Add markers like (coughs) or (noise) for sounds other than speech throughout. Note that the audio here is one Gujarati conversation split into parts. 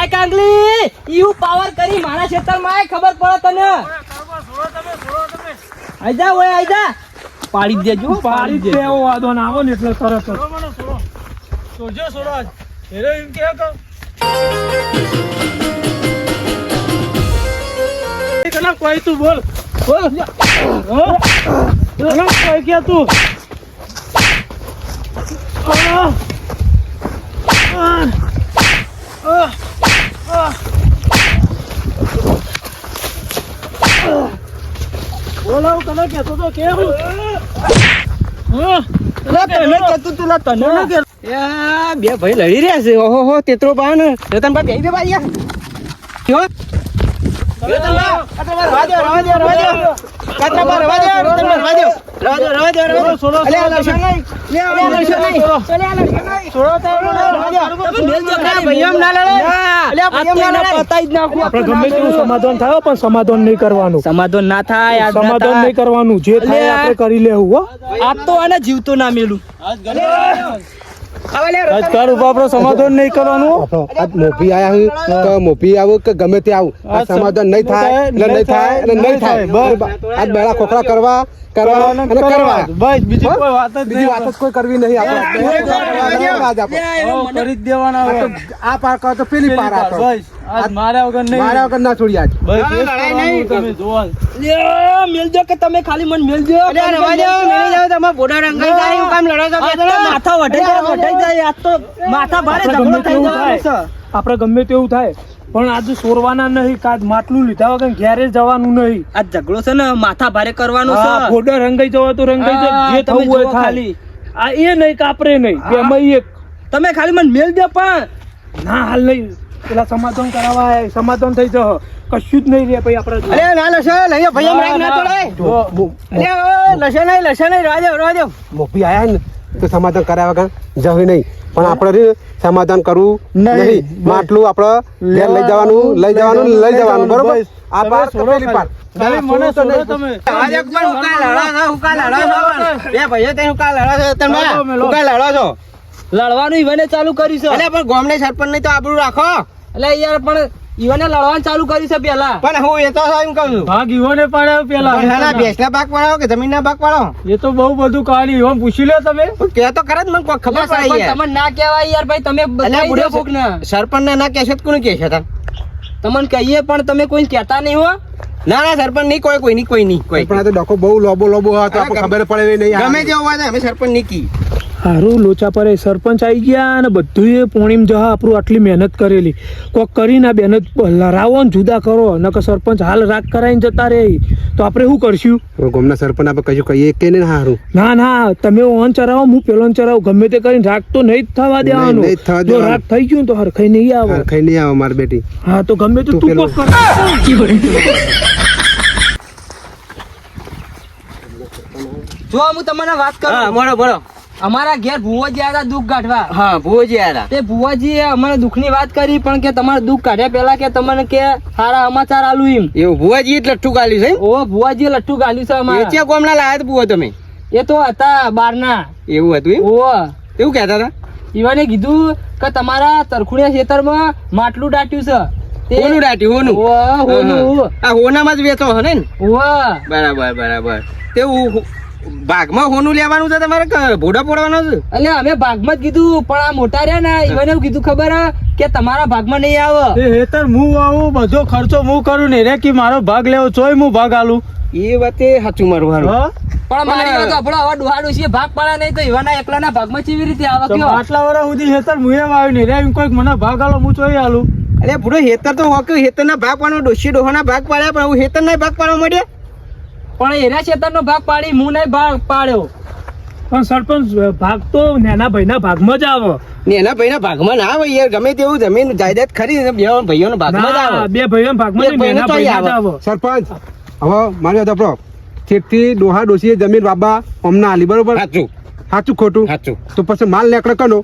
લાય કાંગલી ઈયું પાવર કરી મારા આય ખબર પડે તને? આઈ ઓય આઈ પાડી દેજો પાડી દે દેવો વાદો ના આવો ને એટલે તરત જ. સોજો સોરાજ એરે એમ કે કે કના કોઈ તું બોલ. બોલ. કના કોઈ કે તું? આ. આ. કે હું? તને કહેતું તું કે બે ભાઈ લડી રહ્યા છે. ઓહો હો તેતરો પાવ ને. રતન બે દે ભાઈ કયો? રતન રતન રવા દો, રવા દો, રવા દો. રવા દો, રવા દો. સમાધાન થાય પણ સમાધાન નહીં કરવાનું. સમાધાન ના થાય સમાધાન નહીં કરવાનું. જે થાય આપણે કરી લેવું હો. આજ તો આને જીવતો ના મેલું. હવે લે, રતન આજકાલ ઉપર સમાધાન નહીં કરવાનું. આજ મોભી આયા હું કે મોભી આવું કે ગમે તે આવું. આ સમાધાન નહીં થાય એટલે નહીં થાય એટલે નહીં થાય આજ બેડા ખોખરા કરવા કરવા અને કરવા. બસ બીજી કોઈ વાત જ બીજી વાત જ કોઈ કરવી નહીં આપણે. આજ આપણે. કરી દેવાના આ હવે. તો આ પાર કરો તો પેલી પાર આપો. બસ. આજ માર્યા વગર નહીં. મારા વગર ના છોડી આજ. બસ લડાઈ નહીં. તમે જોવા. લ્યો, મેલજો કે તમે ખાલી મને મેલજો. અલ્યા, રવા દો, મેલી જાવ તમે બોડા રંગાઈ જાય એવું કામ લડો છો માથા વઢાઈ જાય વઢાઈ જાય આજ તો માથા ભારે ઝઘડો ગમે થઈ તેવું થાય. આપણે ગમે તેવું થાય. પણ આજ સોરવાના નહીં કાજ માટલું લીધા વગર ઘેરે જવાનું નહીં. આ ઝઘડો છે ને માથા ભારે કરવાનો છે. ફોડો રંગાઈ જવા તો રંગાઈ જાય જે થવું હોય ખાલી. આ એ નહીં કાપરે નહીં બેમાં એક. તમે ખાલી મને મેલજો પણ. ના હાલ નહીં. પેલા સમાધાન કરાવવા સમાધાન થઈ જશે. કશું જ નહીં રે ભાઈ આપણે અરે ના લસણ લઈએ ભાઈ એમ રાખ ના. તોડાય અરે નહીં લસણ નહીં રવા દો મોપી આયા ને તો સમાધાન કર્યા વગર જવું નહીં. પણ આપણે સમાધાન કરવું નહીં. માટલું આપણે ઘેર લઈ જવાનું લઈ જવાનું લઈ જવાનું. બરોબર? આ પાર પેલી પાર મને નહીં તમે. આજે પણ ઉકા લડા હુકા લડો બે ભાઈઓ તે ઉકા લડા છો? તમે ઉકા લડા છો? લડવાનું ઈવને ચાલુ કર્યું છે. અલે પણ ગામને સરપંચ નહીં તો આબરૂ રાખો. એટલે યાર પણ ઈવને લડવાનું ચાલુ કર્યું છે પેલા. પણ હું એ તો એમ કહું છું. ભાગ ઈવોને પાડ્યો પેલા. ના ભેંસના ભાગ પાડો કે જમીનના ભાગ પાડો એ તો બહુ બધું કહાની ઈવોને પૂછી લો તમે. કે તો કરે જ મને કોઈ ખબર પડે યાર. તમને ના કહેવાય યાર ભાઈ તમે બતાવી દો ના ને સરપંચ ને ના કહેશો તો કોને કહેશે તમે? તમને કહીએ પણ તમે કોઈ કહેતા નહીં હો. ના ના સરપંચ નહીં કોઈ કોઈ નહીં કોઈ નહીં કોઈ પણ આ તો ડખો બહુ લોબો લોબો હતો ખબર પડે નહીં. ગમે તે હોવા અમે સરપંચ નહીં કી. સારું લોચા પર સરપંચ આવી ગયા અને બધું એ પોણીમ જહા આપણું આટલી મહેનત કરેલી. કોક કરીને આ બેન લરાવો ને જુદા કરો નકર સરપંચ હાલ રાગ કરાવીને જતા રહે. તો આપણે શું કરશું? ગમના સરપંચ આપણે કશું કહીએ કે નહીં સારું ના ના તમે ઓન ચરાવો હું પેલો ચરાવો. ગમે તે કરીને રાગ તો નહીં જ થવા દેવાનું. જો રાગ થઈ ગયું તો હરખાઈ નહીં આવે. હરખાઈ નહીં આવે મારી બેટી. હા તો ગમે તો તું તું કોક જો હું તમને વાત કરું. બોલો બોલો. અમારા ઘેર ભુવાજી આવ્યા દુઃખ કાઢવા. હા ભુવાજી આવ્યા તે. ભુવોજીએ અમને દુઃખની વાત કરી પણ કે તમારે દુઃખ કાઢ્યા પહેલા કે તમને કે સારા સમાચાર આલુ એમ. એવું ભુવાજી જ લઠ્ઠું ગાલ્યું છે ઓ ભુવાજીએ લઠ્ઠું ગાલ્યું છે અમારે. એચે કોમના લાયા ભુવા તમે? એ તો હતા બારના. એવું હતું ઓ. એવું કહેતા હતા? ઈવાને કીધું કે તમારા તરખુડિયા ખેતરમાં માટલું દાટ્યું છે. હોનું દાટ્યું હોનું? હોનું. આ હોનામાં જ વેચો હે ને? બરાબર બરાબર. તેવું ભાગમાં હોનું લેવાનું છે તમારે ભોડા પોડવાનો છે? એટલે અમે ભાગમાં જ કીધું પણ આ મોટા રહ્યા ને ઈવાને એવું કીધું ખબર કે તમારા ભાગમાં નહીં આવે. એ હેતર હું આવું બધો ખર્ચો હું કરું ને રે કે મારો ભાગ લેવો ચોય હું ભાગ આલું? એ વાતે સાચું મારું હારું પણ મારી વાત આપણો હવે ડુહાડું છે ભાગ પાડા નહીં તો ઈવાના એકલાના ભાગમાં કેવી રીતે આવે કે કયો? આટલા વર્ષ સુધી હેતર હું એમ આવ્યું ને રે એમ કોઈક મને ભાગ આલો હું ચોય આલું. અરે પૂરો હેતર તો હોક્યું હેતર ના ભાગ પાડવાનો ડોશી ડોહાના ભાગ પાડ્યા પણ હું હેતર ના ભાગ પાડવા માંડ્યા? પણ એના ખેતર નો ભાગ પાડી હું નહીં ભાગ પાડ્યો. પણ સરપંચ ભાગ તો નાના ભાઈના ભાગમાં જ આવે. નેના ભાઈના ભાગમાં ના આવે યાર ગમે તેવું જમીન જાયદાદ ખરી બે ભાઈઓનો ભાગમાં જ આવે. બે ભાઈઓ ભાગમાં નાના આવે. સરપંચ હવે મારી વાત આપણો ઠેકથી ડોહા ડોસીએ જમીન બાબા અમના આલી બરોબર? સાચું સાચું ખોટું? સાચું તો પછી માલ લેકડો કનો?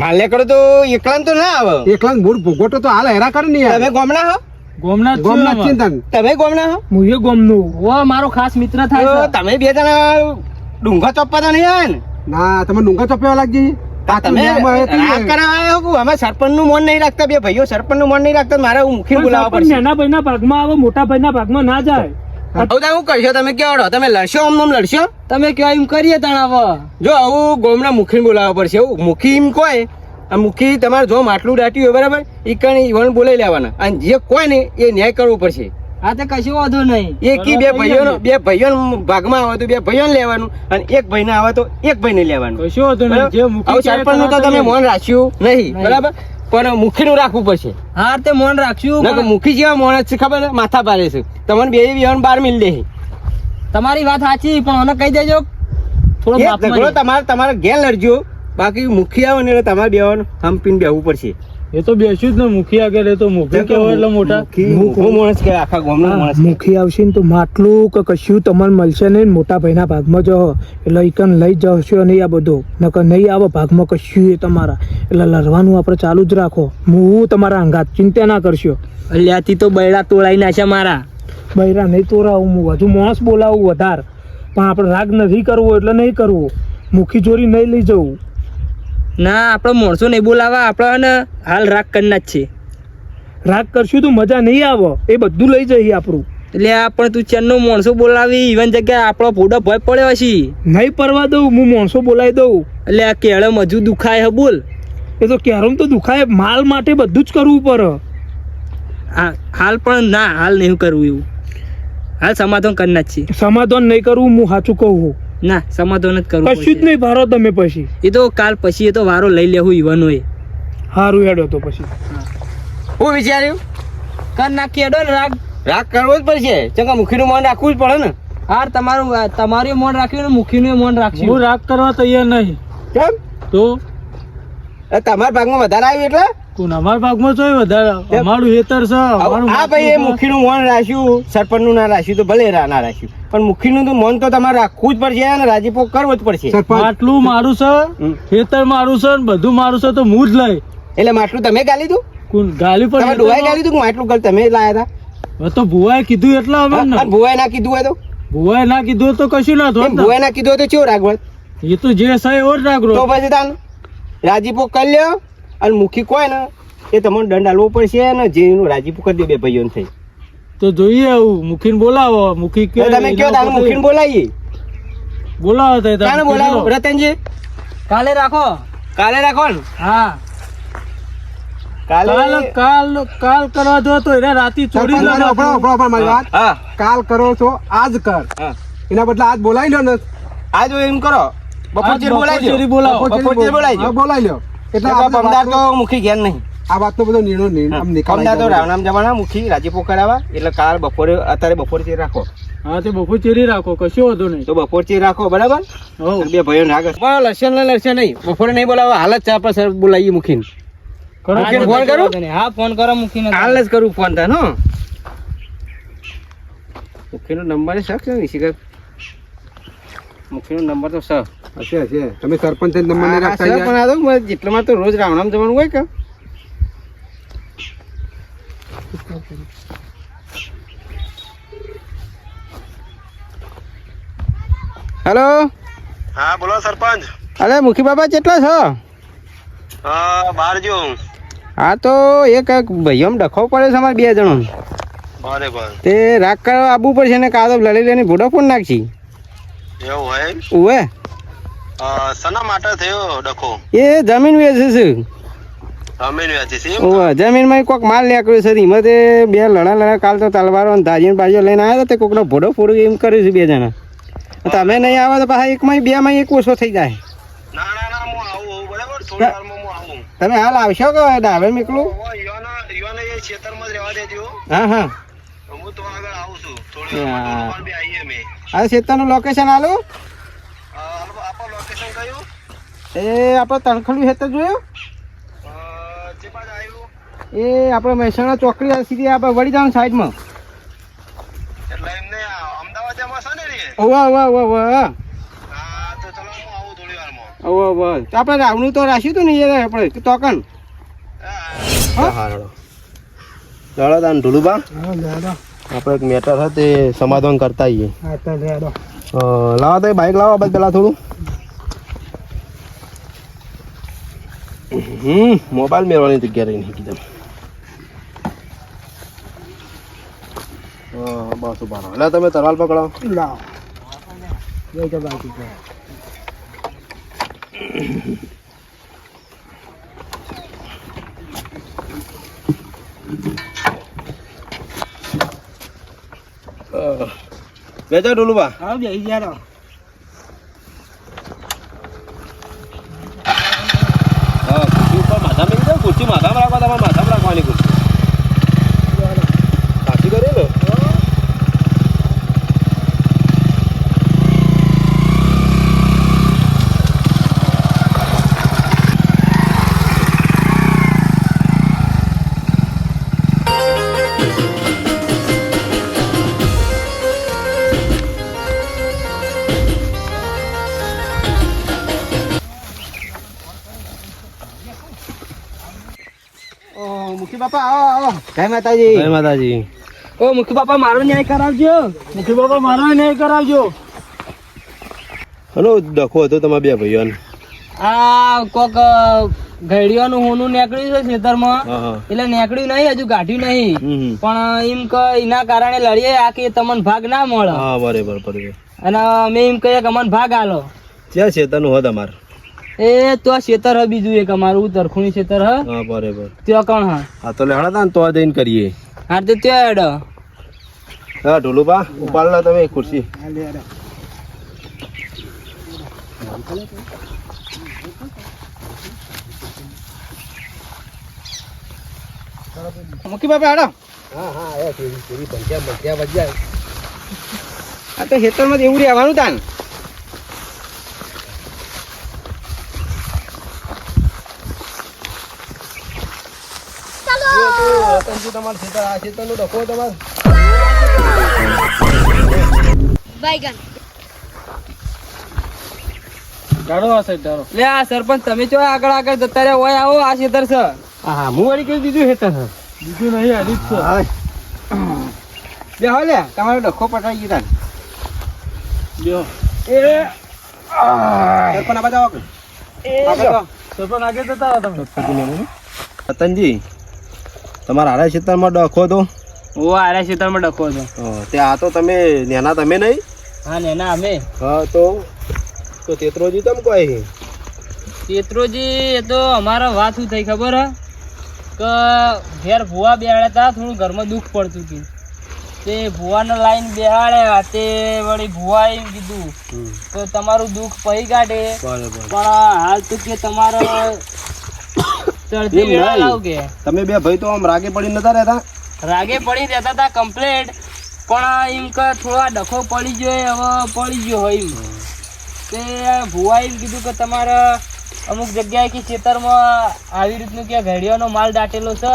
માલ કરો તો એકલા તો ના આવે. એકલા મૂળ ભોગોટો તો હાલ હેરા કરે ને યાર. તમે ગોમના હો? ગોમના જ ગોમના ચિંતન. તમે ગોમના હો? હું એ ગોમનું. ઓ મારો ખાસ મિત્ર થાય તમે બે જણા ડુંગા ચોપ્પા તો નહીં ના? તમે ડુંગા ચોપ્યા લાગી. તમે દુનિયામાં એ કેવી રાગ કરાવવા આવ્યો કે અમે સરપંચનું મન નહીં રાખતા બે ભાઈઓ સરપંચનું મન નહીં રાખતા મારે હું મુખી બોલાવવા પડશે. નાના ભાઈના ભાગમાં આવે મોટા ભાઈના ભાગમાં ના જાય. હવે તો હું કરશો તમે કેવડો તમે લડશો આમ આમ લડશો? તમે કયો એમ કરીએ તણાવ? જો આવું ગોમના મુખી બોલાવવા પડશે. એવું મુખી એમ કોઈ. આ મુખી તમારે જો માટલું દાટ્યું હોય બરાબર એ કણ ઈવન બોલાવી લેવાના. અને જે કોઈ ને એ ન્યાય કરવો પડશે. આ તો કશું વાંધો નહીં. એક બે ભાઈઓનો બે ભાઈઓ ભાગમાં આવે તો બે ભાઈઓ લેવાનું અને એક ભાઈ આવે તો એક ભાઈને લેવાનું. કશું વાંધો નહીં. જે મૂકી આવું તો તમે મૌન રાખ્યું નહીં. બરાબર? પણ મુખીનું રાખવું પડશે. હા તે મોન રાખશું મુખી જેવા મોણ છે ખબર ને? માથા પાડે છે. તમને બે વિહાન બાર મિલ દે. તમારી વાત સાચી પણ મને કહી દેજો. થોડો. તમારે તમારે ઘેર લડજો. બાકી મુખિયા આવે ને એટલે તમારે બેવાનું હંપીને બેવું પડશે. એ તો બેસ્યું જ ને મુખિયા કે તો મુખી કેવો એટલે મોટા? મુખો માણસ કે આખા ગામનો માણસ મુખી આવશે ને તો માટલું કે કશું તમને મળશે નહીં ને મોટા ભાઈના ભાગમાં જો એટલે ઈકન લઈ જશો નહીં આ બધું. નકર નહીં આવે ભાગમાં કશું એ તમારા. એટલે લડવાનું આપણે ચાલુ જ રાખો. હું તમારા અંગાત ચિંતા ના કરશો. અલ્યાથી તો બૈરા તોડાઈ નાખ્યા મારા. બૈરા નહીં તોડાવું હું હજુ માણસ બોલાવું વધાર. પણ આપણે રાગ નથી કરવો એટલે નહીં કરવું. મુખી ચોરી નહીં લઈ જવું. ના આપણે માણસો નહીં બોલાવા આપણે હાલ રાગ કરના જ છે રાગ કરશું તો મજા નહીં આવે. એ બધું લઈ જઈએ આપણું. એટલે આ પણ તું ચેનનો માણસો બોલાવી ઈવન જગ્યાએ આપણો ફોટો ભય પડ્યો છે નહીં પરવા દઉં હું માણસો બોલાવી દઉં. એટલે આ કેળમ હજુ દુખાય હે બોલ. એ તો કેરમ તો દુખાય માલ માટે બધું જ કરવું પડે. હા હાલ પણ ના હાલ નહીં કરવું એવું. હાલ સમાધાન કરના જ છે સમાધાન નહીં કરવું હું સાચું કહું. ના સમાધાન જ કરવું કશું જ નહીં ભારો તમે પછી. એ તો કાલ પછી એ તો વારો લઈ લેવું ઈવનો એ સારું હેડો તો પછી. હું. વિચાર્યું? કર નાખી હેડો ને રાગ. રાગ કરવો જ પડશે. ચંગા મુખીનું મન રાખવું જ પડે ને. હાર તમારું તમારું મોન રાખ્યું ને મુખીનું મોન હું રાખ્યું રાગ કરવા તૈયાર નહીં. કેમ? તો? તમારા ભાગમાં વધારે આવ્યું એટલે? અમારા ભાગમાં જોઈ વધારે. અમારું હેતર છે અમારું ભાઈ એ મુખીનું મન રાખ્યું. સરપંચનું ના રાખ્યું તો ભલે ના રાખ્યું. પણ મુખીનું તો મન તો તમારે રાખવું જ પડશે અને રાજીપો કરવો જ પડશે. માટલું મારું છે ખેતર મારું છે ને બધું મારું છે તો હું જ લઈ. એટલે માટલું તમે ગાલી કોણ? ગાલી પર ગાલી દઉં માટલું ગાલી તમે લાયા હતા? તો ભુવાએ કીધું એટલે અમે ને. ભુવાએ ના કીધું હોય તો? ભુવાએ ના કીધું તો કશું ના એમ ભુવાએ ના કીધું તો ચેવું રાખવું એ તો જે છે ઓર જ તો પછી તાન રાજીપો કરી લ્યો. અને મુખી કોઈ ને એ તમને દંડ આલવો પડશે ને જેનું રાજીપુ કરી દે બે ભાઈઓને થઈ. તો જોઈએ આવું મુખીને બોલાવો મુખી કે તમે કયો તાન મુખીને બોલાવીએ? બોલાવો તો કાને બોલાવો? રતનજી? કાલે રાખો. કાલે રાખો ને હા. કાલ કાલે કરવા જો તો એને રાતી ચોરી મારી વાત. હા. કાલ કરો છો આજ કર. એના બદલે આજ બોલાવી લો ને. આજ એમ કરો. બપોર બોલાવી. દો બોલાવો. બપોર બોલાવી બોલાવી લો એટલે એટલે પમદાર તો મુખી ઘેર નહીં. આ વાતનો બધો નિર્ણય નિકાલ તો. રાવણામ જવાના મુખી રાજીપો કરાવવા એટલે કાલ બપોરે અત્યારે બપોર ચેર રાખો. હા તે બપોર ચેરી રાખો કશો વાંધો નહીં. તો બપોર ચેર રાખો બરાબર? હો બે ભાઈઓ રાગ પણ લસણ ને લસણ નહીં. બપોરે નહીં બોલાવવા હાલ જ ચા પર સર બોલાવીએ મુખીને. ફોન કરું? હા ફોન કરો મૂકીને હાલ જ કરું ફોન તાનો મુખીનો નંબર છે કે નહીં મુખીનો નંબર તો સર હશે હશે. તમે સરપંચ નહીં રાખતા પણ આ તો જેટલામાં તો રોજ રાવણામ જવાનું હોય કે? હેલો? હા બોલો સરપંચ. અરે મુખી બાબા કેટલા છો? બાર જો હા. તો એક એક ભાઈઓ ડખો પડે છે અમારે બે જણો તે રાગ કરવા આવવું પડશે ને કાદવ લડી લઈને ભૂડો ફોન નાખશી. એવું હોય શેના માટે થયો ડખો? એ જમીન વેચે છે. જમીન વેચી છે જમીનમાં કોક માલ નીકળ્યો છે એમાં તે બે લડા લડા કાલ તો તલવારો અને ધાજી બાજીઓ લઈને આવ્યા હતા તે કોકનો ભોડો ફોડો એમ કર્યું છે બે જણા. તમે નહીં આવો તો પાછા એકમાં બે માં એક ઓછો થઈ જાય. ના ના ના હું આવું આવું બરાબર? થોડી વારમાં હું આવું. તમે હાલ આવશો કે ડાબે નીકળું? હવે યુવાના એ ખેતરમાં જ રહેવા દેજો. હા હા. હું તો આગળ આવું છું. થોડી આવીએ મેં આ શેતાનું લોકેશન આલું અ, આપણું આપણું લોકેશન કયું એ આપણે તણખલું હેતર જોયું? એ આપણે મહેસાણા ચોકડી સીધી આપણે વળી જવાનું સાઈડમાં. આપણે રાવણું તો રાખ્યું હતું ને એ આપણે તોકન હા. તાન ઢુલુબા આપણે એક મેટર હતા તે સમાધાન કરતા આવીએ હા તો લાવો બાઈક લાવો બસ પેલા થોડું. હમ મોબાઈલ મેળવાની જગ્યા રહી નહીં કીધું હા બસ ઊભા રહો એટલે તમે તરવાલ પકડો અહ, બેજા ડોલુબા હા જઈ ગયા બાપા આવો આવો. જય માતાજી. જય માતાજી. ઓ મુખી બાપા મારો ન્યાય કરાવજો. મુખી બાપા મારો ન્યાય કરાવજો. હલો ડખો હતો તમારા બે ભાઈઓને. આ કોક ઘડીઓનું હોનું નીકળ્યું છે ખેતરમાં. એટલે નીકળ્યું નહીં હજુ ગાઢ્યું નહીં. પણ એમ કે એના કારણે લડીએ આ કે તમને ભાગ ના મળે. હા બરાબર બરાબર. અને અમે એમ કહીએ કે અમને ભાગ આલો. ક્યાં છે તનું હો તમારે એ તો આ ખેતર હ બીજું એક અમારું તરખુણી શેતર હ. હા બરાબર. ત્યાં કોણ હા? હા તો લેવડા તા તો જઈને કરીએ. હા તો ત્યાં એડ હા ઢોલુબા ઉપાડ લો તમે ખુરશી. મુખી બાપા હાડો. આ તો ખેતરમાં એવું રહેવાનું તાન. રતનજી તમારે ખેતર આ ખેતરનું ડખો તમારે. ગાડો આ સાઈડ ધારો. લે આ સરપંચ તમે ચો આગળ આગળ જતા રહ્યા હોય આવો આ ખેતર છે. હા હું વળી કહી દીધું ખેતર બીજું નહીં હાલી જ છે. બે હો લે તમારો ડખો પટાઈ ગયો તાન લ્યો. સરપંચ આ બાજુ આવો કે. આગળ તો. સરપંચ આગળ જતા રહો તમે. રતનજી તમારા હારા ખેતરમાં ડખો તો ઓ આરે ક્ષેત્રમાં ડખો હતો. હા, તે આ તો તમે નેના તમે નહીં? હા નેના અમે. હા તો તો તેત્રોજી તમ કોઈ તેત્રોજી એ તો અમારા વાત શું થઈ ખબર હ? કે ઘેર ભૂવા બેહાડ્યા હતા થોડું ઘરમાં દુઃખ પડતું હતું. તે ભૂવાને લાઈન બેહાડ્યા તે વળી ભૂવા એમ કીધું તો તમારું દુઃખ પહી કાઢે. બરાબર. પણ હાલ તો કે તમારે ચડતી વેળા લાવ કે તમે બે ભાઈ તો આમ રાગે પડી નતા રહેતા? રાગે પડી રહેતા હતા કમ્પ્લેટ પણ એમ કે થોડો ડખો પડી ગયો હવે પડી ગયો હોય એમ. તે ભુવા એમ કીધું કે તમારે અમુક જગ્યાએ કે ખેતરમાં આવી રીતનું કે ઘડિયાનો માલ દાટેલો છે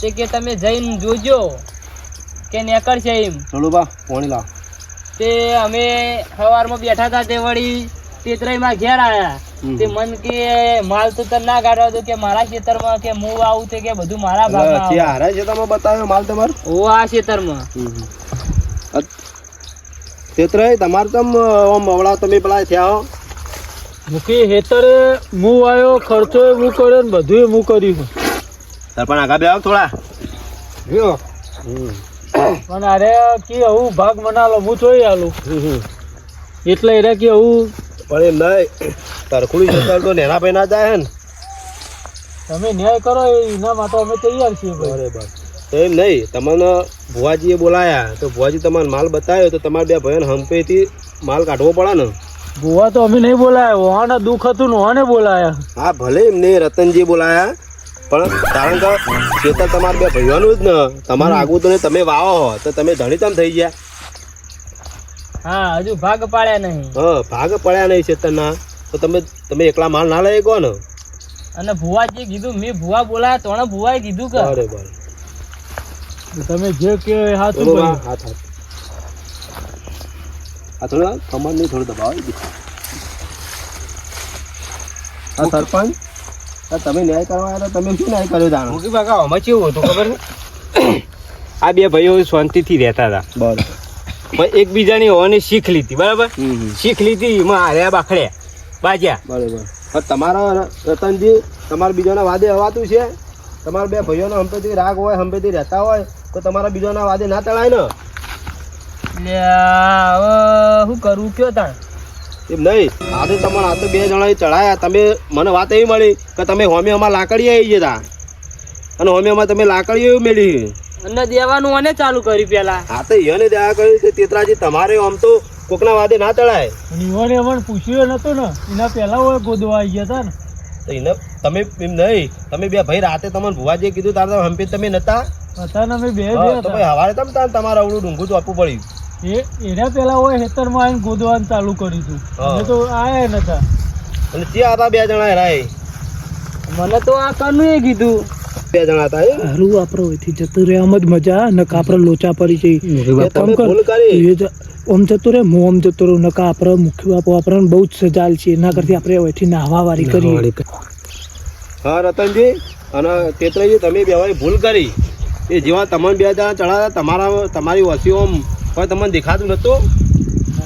તે કે તમે જઈને જોજો કે નીકળશે એમ. ચલુબા પાણી લાવ. તે અમે સવારમાં બેઠા હતા તે વળી તેતરાઈમાં ઘેર આયા. હમ. તે મન કે માલ તો તને ના કાઢવા દો કે મારા ખેતરમાં કે હું આવું તે કે બધું મારા ભાગમાં હારા છે તમે બતાવ્યો માલ તમારો? ઓ આ ખેતરમાં તેતરાય તમારે તમ ઓમ અવળા તમે પેલા થયા હો? મુખી હેતરે હું આવ્યો ખર્ચો એ હું કર્યો ને બધું હું કર્યું પણ આગા બે આવ થોડા. જો. પણ અરે કે હું ભાગ મનાલો હું જોઈ આલું. એટલે એને કે હું પણ એમ નહીં તરખુડી જતા તો નેના ભાઈ ના જાય ને. તમે ન્યાય કરો એના માટે અમે તૈયાર છીએ બરાબર. તો એમ નહીં તમને ભુવાજીએ બોલાયા તો ભુવાજી તમારે માલ બતાવ્યો તો તમારે બે ભાઈઓને હંપેથી માલ કાઢવો પડે ને. ભુવા તો અમે નહીં બોલાયા વહાને દુઃખ હતું વહાને બોલાયા. હા ભલે એમને રતનજી બોલાયા પણ કારણ કે ખેતર તમારે બે ભાઈઓનું જ ને તમારા આગું તો નહીં તમે વાવો હો તો તમે ધણી તમ થઈ ગયા. હા હજુ ભાગ પાડ્યા નહીં. હા ભાગ પડ્યા નહીં ખેતરના તો તમે તમે એકલા માલ ના લઈ ગયો અને ભુવા જે કીધું મેં ભુવા બોલાયા તોણે ભુવાએ કીધું કે બરાબર. તમે જે કે હાથ ઉપર. હાથ હાથ આ થોડું કમર ને થોડું દબાવો. હા સરપંચ હા, તમે ન્યાય કરવા આવ્યા તો તમે શું ન્યાય કર્યો જાણો મુખી બાપા આમાં કેવું હતું ખબર આ બે ભાઈઓ શાંતિથી રહેતા હતા. બરાબર. એકબીજાની હોવાની શીખ લીધી બરાબર. શીખ લીધી એમાં હાર્યા બાખડ્યા બાજ્યા. બરાબર. પણ તમારા રતનજી તમારા બીજાના વાદે હવાતું છે? તમારા બે ભાઈઓનો હંપેથી રાગ હોય હંપેથી રહેતા હોય તો તમારા બીજાના વાદે ના તળાય ને? એટલે શું કરવું કયો તાણ? એમ નહીં. આજે તમારે આ તો બે જણા ચડાયા તમે મને વાત એવી મળી કે તમે હોમે અમાર લાકડી આવી જતા. અને હોમે અમાર તમે લાકડી એવું મેળી અને દેવાનું અને ચાલુ કર્યું પેલા હા તો એને દયા કર્યું કે તેતરાજી તમારે આમ તો કોકના વાદે ના તળાય અને ઈવોને પૂછ્યું નતું ને એના પહેલા હોય ગોદવા આવી ગયા હતા ને. તો એને તમે એમ નહીં તમે બે ભાઈ રાતે તમને ભુવાજીએ કીધું તારે તો તમે નતા. હતા અમે બે તો ભાઈ હવારે તમે તાર તમારે અવળું ડુંગું તો આપવું પડ્યું. એ એના પહેલા હોય હેતરમાં આવીને ગોદવાનું ચાલુ કર્યું હતું હા. અમે તો આયા નતા. અને ત્યાં હતા બે જણા રાય મને તો આ કનું એ કીધું. બે જણા હતા હારું આપણે અહીંથી જતું રહે આમ જ મજા નકા આપણે લોચા પડી જઈ તમે કામ કર, આમ જતું હું આમ જતો રહું નકા આપણે મુખ્ય બાપો આપણને બહુ જ સજાલ છે. એના કરતી આપણે અહીંથી નાહવા વારી કરી. હા રતનજી અને તેતરાજી તમે બે ભાઈ ભૂલ કરી. એ જેવા તમને બે જણા ચડાવ્યા તમારા તમારી વસીઓ આમ તમને દેખાતું નતું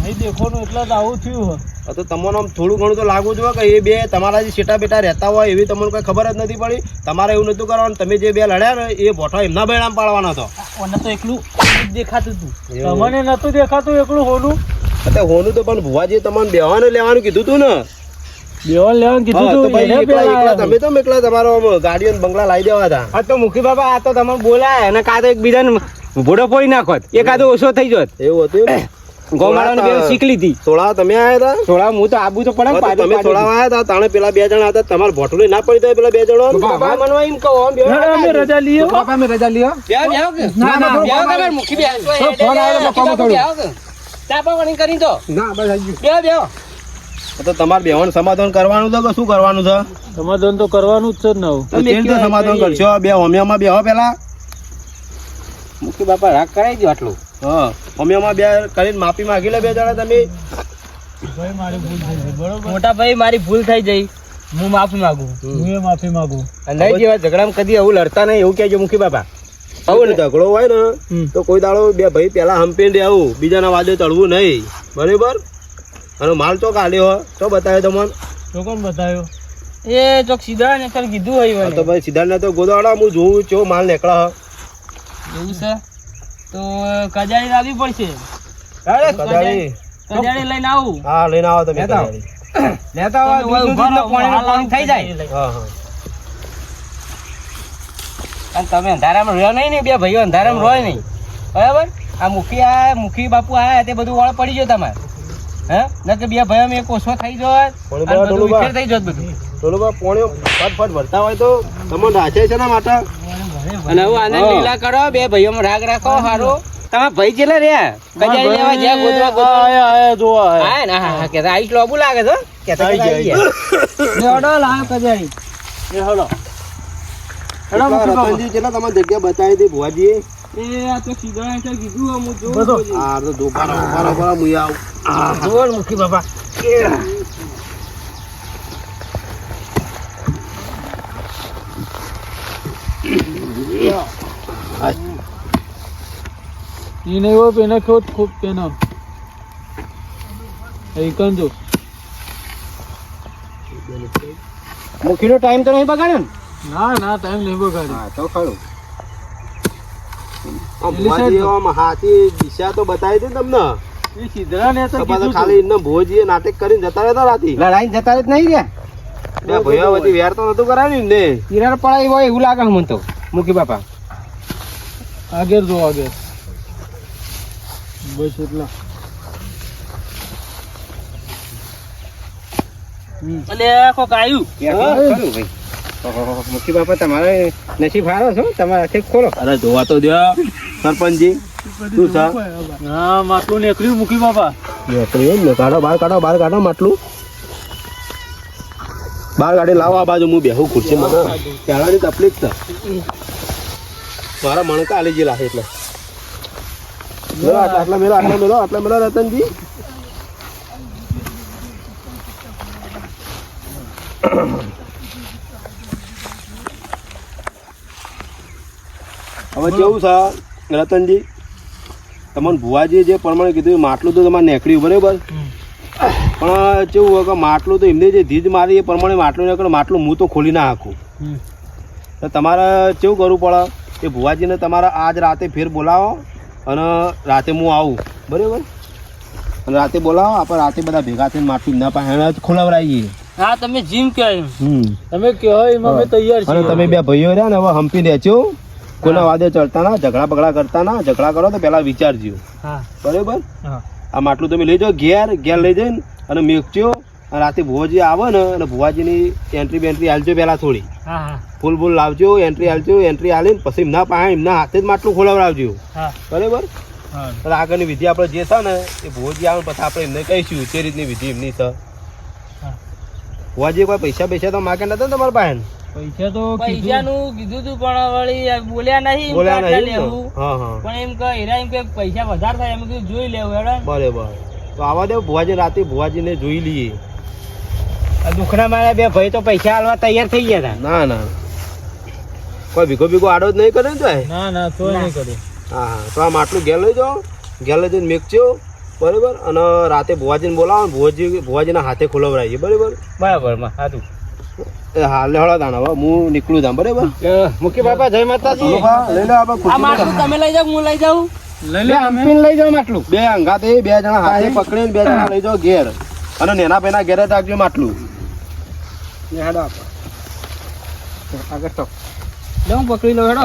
નહીં દેખોનું એટલે જ આવું થયું તો તમને આમ થોડું ઘણું તો લાગવું જોઈએ કે એ બે તમારા જે શેટા બેટા રહેતા હોય એવી તમને કોઈ ખબર જ નથી પડી. તમારે એવું નતું કરવાનું. તમે જે બે લડ્યા ને એ બોઠો એમના પરિણામ પાડવાનો હતો. મને તો એકલું દેખાતું હતું તમને નતું દેખાતું એકલું હોનું? અત્યારે હોનું તો પણ ભુવાજીએ તમને બેવાનું લેવાનું કીધું તું ને. દેવાલ લેવાનું કીધું હતું એકલા- તમે તો એકલા તમારો ગાડીઓ બંગલા લાવી દેવા હતા. હા તો મુખી બાબા આ તો તમે બોલાય. અને કાં તો એકબીજાને ભોડો ફોડી નાખોત. એ કાં ઓછો થઈ જોત. એવું હતું (coughs) સોળા તમે આયા હતા થોડા હું તો આબુ તો પડે તમે પાડી. આયા હતા તાણે પેલા બે જણા હતા તમારે ભોટલું ના પડી જાય પેલા બે જણા? બાબા મનવા એમ કહો અમે રજા. અમે રજા લ્યો? ના, ના, ફોન આવ્યો તો કોમ થોડું. બેહો કે? કરી દો. ના બસ આવી ગયું. બેહો બેહો તો તમારે બેવાનું સમાધાન કરવાનું છે કે શું કરવાનું છે? સમાધાન તો કરવાનું જ છે ને હવે. તો રીતે સમાધાન કરશો? બે હોમિયામાં બેહો પેલા. મુખી બાપા રાગ કરાવી દો આટલું. હા હોમિયામાં બે કરીને માફી માંગી લે બે જણા તમે. ભાઈ મારી ભૂલ થઈ ગઈ બરોબર મોટા ભાઈ મારી ભૂલ થઈ જઈ. હું માફી માંગુ. હું એ માફી માંગુ. નહીં જેવા ઝઘડામાં કદી આવું લડતા નહીં એવું કહેજો મુખી બાપા. આવું ને ઝઘડો હોય ને તો કોઈ દાડો બે ભાઈ પેલા હંપીને રહેવું બીજાના વાદે ચડવું નહીં. બરાબર? અને માલ તો કાઢ્યો તો બતાવ્યો તમને. તો કોણ બતાવ્યો? એ ચોક સીધા ને કીધું હોય તો ભાઈ સિદ્ધાર્થ તો ગોદાડા હું જોઉં ચો માલ નીકળા એવું છે? તો કજાડી લાવવી પડશે. કદાળી કજાડી લઈને આવું. હા લઈને આવો તમે લેતા લેતા આવો, દૂધ ને રહો, પાણી થઈ જાય. હા હા. અને તમે અંધારામાં રહ્યો નહીં ને બે ભાઈઓ અંધારામાં રહ્યો નહીં. બરાબર? આ મુખી આ મુખી બાપુ આ તે બધું વાળ પડી ગયો તમારે. હે? ન કે બે ભાઈઓ એક ઓછો થઈ જોત અને બધું થઈ જોત બધું. ચલો બા પોણીઓ ફટફટ ભરતા હોય તો તમને રાખે છે ને માટે અને હવે આનંદ લીલા કરો બે ભાઈઓમાં રાગ રાખો હારું. તમે ભાઈ ચેલા રહ્યા? કજાઈ લેવા જ્યાં ગોતવા આ ગોતવા આયા આયા જો આયા. આયા હા હા કે આઈસ લોબુ લાગે છે કેતા કેતા આઈ ગયા લેવડો લાવ કજાડી એ હલો કેટલા રતનજી કેટલા તમારી જગ્યા બતાવી હતી ભુવાજીએ? એ આ તો સીધા કીધું હું જોઉં બધો. છું. તો જો બરાબર હું આવું. જોર મુખી બાપા એને એવો પેને ખોટ ખૂબ પેનો એકન જો. મુખીનો ટાઈમ તો નહીં બગાડ્યો ને? ના ના ટાઈમ નહીં બગાડ્યો હા તો ખરું. આમ હાથી દિશા તો બતાવી હતી તમને. એ સિદ્ધરા ને તો ખાલી એમને ભોજીએ નાટક કરીને જતા રહેતા રાતી. લડાઈ જતા રહેત નહીં રહ્યા? બે ભાઈઓ વચ્ચે વેર તો નતું કરાવ્યું ને. કિરાર પડાવી હોય એવું લાગે મને તો. મુખી બાપા. આગળ જો આગળ બસ એટલા. અને કોક આવ્યું ખરું ભાઈ. મુખી બાપા તમારે નસીબ હારો છો? તમારા ઠીક ખોલો. અરે જોવા તો દો સરપંચજી. શું હા માટલું નીકળ્યું મૂકી બાપા. નીકળ્યું ને કાઢો બહાર કાઢો બહાર કાઢો માટલું. બહાર કાઢી લાવો આ બાજુ હું બેહું ખુરશી મને પહેલાની તકલીફ છે. મારા મણકા આલી છે એટલે. આટલા આટલા આટલા મેલો રતનજી. હવે કેવું છે રતનજી? તમને ભુવાજીએ જે પ્રમાણે કીધું માટલું તો તમારે નેકળ્યું બરાબર? પણ કેવું હોય કે માટલું તો એમને જે ધીજ મારી એ પ્રમાણે માટલું નીકળે માટલું હું તો ખોલી ના નાખું તો તમારે કેવું કરવું પડે? કે ભુવાજીને તમારે આજ રાતે ફેર બોલાવો. અને રાતે હું આવું. બરાબર? અને રાતે બોલાવો આપણે રાતે બધા ભેગા થઈને માટલું ના પાસે ખોલાવડાવીએ હા તમે જીમ કહેવાય તમે કહો એમાં અમે તૈયાર છીએ. તમે બે ભાઈઓ રહ્યા ને હવે હંપી રહેજો. કોના વાદે ચડતા ના ઝઘડા બગડા કરતા ના ઝઘડા કરો તો પહેલા વિચારજો. બરાબર? આ માટલું તમે લઈ જાઓ ઘેર ઘેર લઈ જઈને અને મેકજો. રાતે ભુવાજી આવે ને અને ભુવાજીની એન્ટ્રી બેન્ટ્રી આલજો પહેલાં થોડી. હા હા. ફૂલ ફૂલ લાવજો એન્ટ્રી આલજો એન્ટ્રી આલીને પછી એમના પાસે એમના હાથે જ માટલું ખોલાવડાવજો. બરાબર? એટલે આગળની વિધિ આપણે જે છે ને એ ભુવાજી આવે પછી આપણે એમને કહીશું તે રીતની વિધિ એમની છે. ભુવાજી કોઈ પૈસા પૈસા તો માગે નતા ને તમારા પાસે? પૈસા તો પૈસાનું કીધું તું પણ વળી બોલ્યા નહીં બોલ્યા નહીં ને? લેવું. હા હા. પણ એમ કે હીરા એમ કે પૈસા વધારે થાય એમ કીધું જોઈ લેવું હેડો. બરાબર. તો આવા દે ભુવાજી રાતે ભુવાજીને જોઈ લઈએ. દુખના મારા બે ભાઈ તો પૈસા આલવા તૈયાર થઈ ગયા હતા. ના ના. કોઈ ભીગો ભીખો આડો જ નહીં કરે ને તો ના ના તો નહીં કરે હા હા. તો આ માટલું ઘેર લઈ જાઓ. ઘેર લઈ જઈને મેકજો બરાબર? અને રાતે ભુવાજીને બોલાવો ભુવાજી ભુવાજીના હાથે ખોલવડાવીએ. બરાબર? બરાબરમાં સારું એ હા નીકળું તાણ બરાબર? બાપા જય માતાજી. લઈ લો આ માટલું તમે લઈ જાઓ હું લઈ જાઉં? લઈ લે લઈ માટલું. બે અંગાતે બે જણા હાથે પકડીને બે જણા લઈ જાઓ ઘેર. અને નેના પેના ઘેરે રાખજો માટલું. હેડો આગળ તો. લે હું પકડી લઉં હેડો.